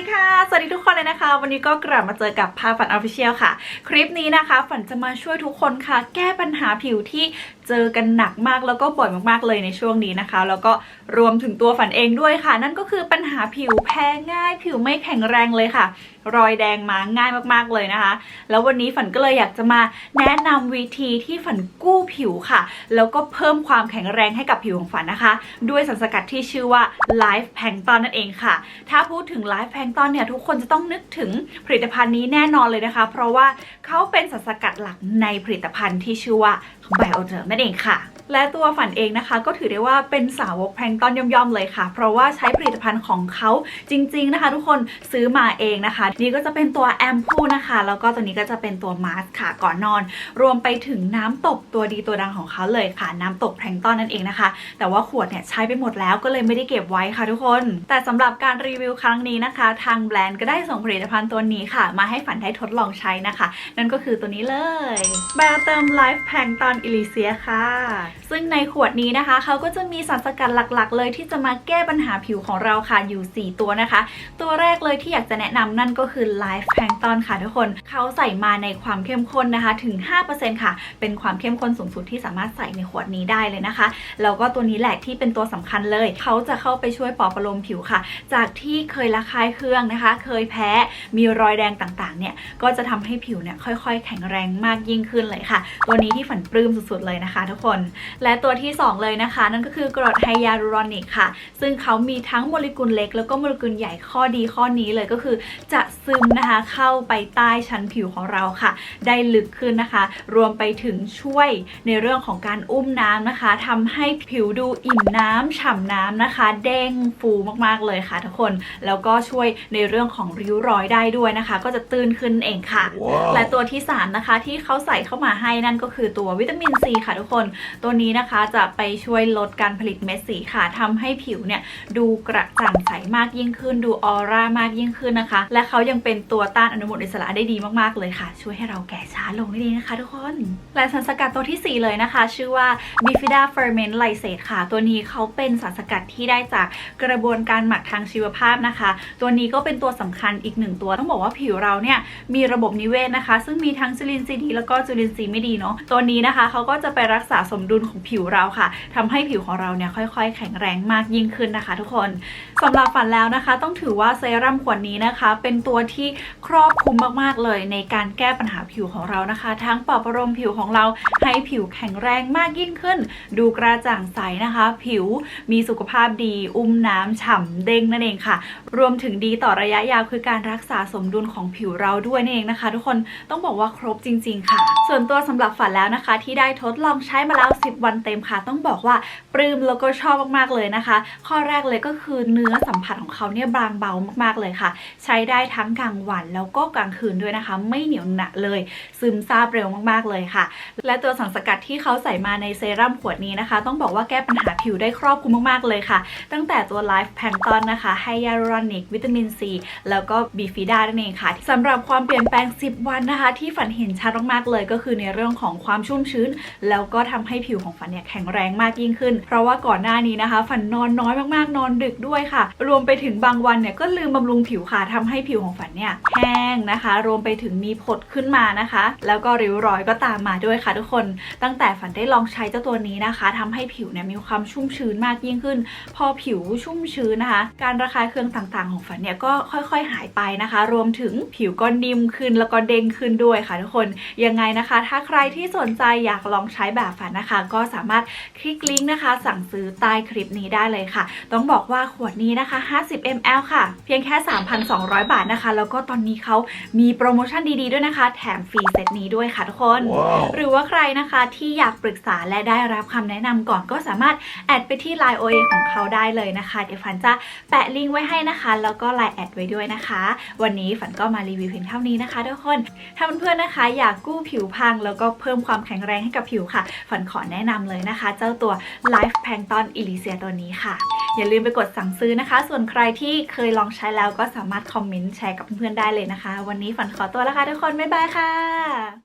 ดีค่ะ สวัสดีทุกคนเลยนะคะ วันนี้ก็กลับมาเจอกับพาฝันออฟฟิเชียลค่ะ คลิปนี้นะคะ ฝันจะมาช่วยทุกคนค่ะ แก้ปัญหาผิวที่เจอกันหนักมากแล้วก็บ่อยมากๆเลยในช่วงนี้นะคะ แล้วก็รวมถึงตัวฝันเองด้วยค่ะ นั่นก็คือปัญหาผิวแพ้ง่าย ผิวไม่แข็งแรงเลยค่ะรอยแดงมาง่ายมากๆเลยนะคะ แล้ววันนี้ฝันก็เลยอยากจะมาแนะนำวิธีที่ฝันกู้ผิวค่ะ แล้วก็เพิ่มความแข็งแรงให้กับผิวของฝันนะคะ ด้วยสารสกัดที่ชื่อว่า Life Plankton นั่นเองค่ะ ถ้าพูดถึง Life Plankton เนี่ยทุกคนจะต้องนึกถึงผลิตภัณฑ์นี้แน่นอนเลยนะคะ เพราะว่าเขาเป็นสารสกัดหลักในผลิตภัณฑ์ที่ชื่อว่า Bioderm นั่นเองค่ะ และตัวฝันเองนะคะ ก็ถือได้ว่าเป็นสาวกแพลงก์ตอนย่อมๆเลยค่ะ เพราะว่าใช้ผลิตภัณฑ์ของเขาจริง ๆนะคะ ทุกคนซื้อมาเองนะคะ นี่ก็จะเป็นตัวแอมพูนะคะ แล้วก็ตัวนี้ก็จะเป็นตัวมาส์ค่ะก่อนนอน รวมไปถึงน้ำตบตัวดีตัวดังของเขาเลยค่ะ น้ำตบแพลงก์ตอนนั่นเองนะคะ แต่ว่าขวดเนี่ยใช้ไปหมดแล้วก็เลยไม่ได้เก็บไว้ค่ะทุกคน แต่สำหรับการรีวิวครั้งนี้นะคะ ทางแบรนด์ก็ได้ส่งผลิตภัณฑ์ตัวนี้ค่ะ มาให้ฝันได้ทดลองใช้นะคะ นั่นก็คือตัวนี้เลยแบร์เติมไลฟ์แพงตอนอิลิเซียค่ะ ซึ่งในขวดนี้นะคะ เขาก็จะมีสารสกัดหลักๆ เลยที่จะมาแก้ปัญหาผิวของเราค่ะอยู่ 4 ตัวนะคะ ตัวแรกเลยที่อยากจะแนะนำนั่นก็คือ Life Plankton ค่ะทุกคน เขาใส่มาในความเข้มข้นนะคะถึง 5%ค่ะ เป็นความเข้มข้นสูงสุดที่สามารถใส่ในขวดนี้ได้เลยนะคะ แล้วก็ตัวนี้แหละที่เป็นตัวสำคัญเลย เขาจะเข้าไปช่วยปลอบประโลมผิวค่ะ จากที่เคยระคายเคืองนะคะ เคยแพ้ มีรอยแดงต่างๆ เนี่ย ก็จะทำให้ผิวเนี่ยค่อย ๆ แข็งแรงมากยิ่งขึ้นเลยค่ะ ตัวนี้ที่ฝันปลื้มสุดๆเลยนะคะทุกคน และตัวที่ 2 เลยนะคะ นั่นก็คือกรดไฮยาลูรอนิกค่ะ ซึ่งเขามีทั้งโมเลกุลเล็ก แล้วก็โมเลกุลใหญ่ข้อดีข้อนี้เลยก็คือ จะซึมนะคะเข้าไปใต้ชั้นผิวของเราค่ะ ได้ลึกขึ้นนะคะ รวมไปถึงช่วยในเรื่องของการอุ้มน้ำนะคะทำให้ผิวดูอิ่มน้ำฉ่ำน้ำนะคะ เด้งฟูมากๆเลยค่ะทุกคน แล้วก็ช่วยในเรื่องของริ้วรอยได้ด้วยนะคะ ก็จะตื้นขึ้นเองค่ะ Wow. และตัวที่ 3 นะคะ ที่เขาใส่เข้ามาให้นั่นก็คือตัววิตามินซีค่ะทุกคน ตัวนี้นะคะจะไปช่วยลดการผลิตเม็ดสีค่ะทำให้ผิวเนี่ยดูกระจ่างใสมากยิ่งขึ้น ดูออร่ามากยิ่งขึ้นนะคะ และเขายังเป็นตัวต้านอนุมูลอิสระได้ดีมากๆเลยค่ะ ช่วยให้เราแก่ช้าลงได้ดีนะคะทุกคนและสารสกัดตัวที่ 4 เลยนะคะ ชื่อว่า Bifida Ferment Lysate ค่ะ ตัวนี้เขาเป็นสารสกัดที่ได้จากกระบวนการหมักทางชีวภาพนะคะ ตัวนี้ก็เป็นตัวสำคัญอีกหนึ่งตัว ต้องบอกว่าผิวเราเนี่ยมีระบบนิเวศนะคะ ซึ่งมีทั้งจุลินทรีย์ดีแล้วก็จุลินทรีย์ไม่ดีเนาะตัวนี้นะคะเขาก็จะไปรักษาสมดุลของผิวเราค่ะทำให้ผิวของเราเนี่ยค่อย ๆ แข็งแรงมากยิ่งขึ้นนะคะ ทุกคนสำหรับฝันแล้วนะคะ ต้องถือว่าเซรั่มขวดนี้นะคะ เป็นตัวที่ครอบคลุมมากๆเลย ในการแก้ปัญหาผิวของเรานะคะ ทั้งปลอบประมผิวของเราให้ผิวแข็งแรงมากยิ่งขึ้น ดูกระจ่างใสนะคะ ผิวมีสุขภาพดี อุ้มน้ำฉ่ำเด้งนั่นเองค่ะ รวมถึงดีต่อระยะยาวคือการรักษาสมดุลของผิวเราด้วยนั่นเองนะคะ ทุกคนต้องบอกว่าครบจริง ๆ ค่ะ ส่วนตัวสำหรับฝันแล้วนะคะที่ที่ได้ทดลองใช้มาแล้ว 10 วันเต็มค่ะ ต้องบอกว่าปลื้มแล้วก็ชอบมากๆเลยนะคะ ข้อแรกเลยก็คือเนื้อสัมผัสของเขาเนี่ยบางเบามากๆเลยค่ะ ใช้ได้ทั้งกลางวันแล้วก็กลางคืนด้วยนะคะ ไม่เหนียวหนะเลย ซึมซาบเร็วมากๆเลยค่ะ และตัวสารสกัดที่เขาใส่มาในเซรั่มขวดนี้นะคะ ต้องบอกว่าแก้ปัญหาผิวได้ครอบคลุมมากๆเลยค่ะ ตั้งแต่ตัว Life Plankton นะคะไฮยาลูรอนิกวิตามินซีแล้วก็บีฟิดานั่นเองค่ะสำหรับความเปลี่ยนแปลง 10 วันนะคะ ที่ฝันเห็นชัดมากๆเลย ก็คือในเรื่องของความชุ่มชื้นแล้วก็ทำให้ผิวของฝันเนี่ยแข็งแรงมากยิ่งขึ้น เพราะว่าก่อนหน้านี้นะคะฝันนอนน้อยมากๆ นอนดึกด้วยค่ะ รวมไปถึงบางวันเนี่ยก็ลืมบำรุงผิวค่ะทำให้ผิวของฝันเนี่ยแห้งนะคะ รวมไปถึงมีผดขึ้นมานะคะ แล้วก็ริ้วรอยก็ตามมาด้วยค่ะทุกคน ตั้งแต่ฝันได้ลองใช้เจ้าตัวนี้นะคะทำให้ผิวเนี่ยมีความชุ่มชื้นมากยิ่งขึ้น พอผิวชุ่มชื้นนะคะ การระคายเคืองต่างๆ ของฝันเนี่ยก็ค่อยๆ หายไปนะคะ รวมถึงผิวก็นิ่มขึ้นแล้วก็เด้งขึ้นด้วยค่ะทุกคน ยังไงนะคะ ถ้าใครที่สนใจอยากลองใช้แบบฝันนะคะ ก็สามารถคลิกลิงก์นะคะ สั่งซื้อใต้คลิปนี้ได้เลยค่ะ ต้องบอกว่าขวดนี้นะคะ 50 ml ค่ะ เพียงแค่ 3,200 บาทนะคะ แล้วก็ตอนนี้เขามีโปรโมชั่นดีๆด้วยนะคะ แถมฟรีเซตนี้ด้วยค่ะทุกคน Wow. หรือว่าใครนะคะที่อยากปรึกษาและได้รับคำแนะนำก่อนก็สามารถแอดไปที่ Line OA ของเขาได้เลยนะคะ เดี๋ยวฝันจะแปะลิงก์ไว้ให้นะคะ แล้วก็ Line แอดไว้ด้วยนะคะ วันนี้ฝันก็มารีวิวเพียงเท่านี้นะคะทุกคน ถ้าเพื่อนๆนะคะ อยากกู้ผิวพังแล้วก็เพิ่มความแข็งแรงให้กับผิวค่ะฝันขอแนะนำเลยนะคะ เจ้าตัว Life Plankton Elysia ตัวนี้ค่ะ อย่าลืมไปกดสั่งซื้อนะคะ ส่วนใครที่เคยลองใช้แล้วก็สามารถคอมเมนต์แชร์กับเพื่อนๆได้เลยนะคะ วันนี้ฝันขอตัวแล้วค่ะทุกคน บ๊ายบายค่ะ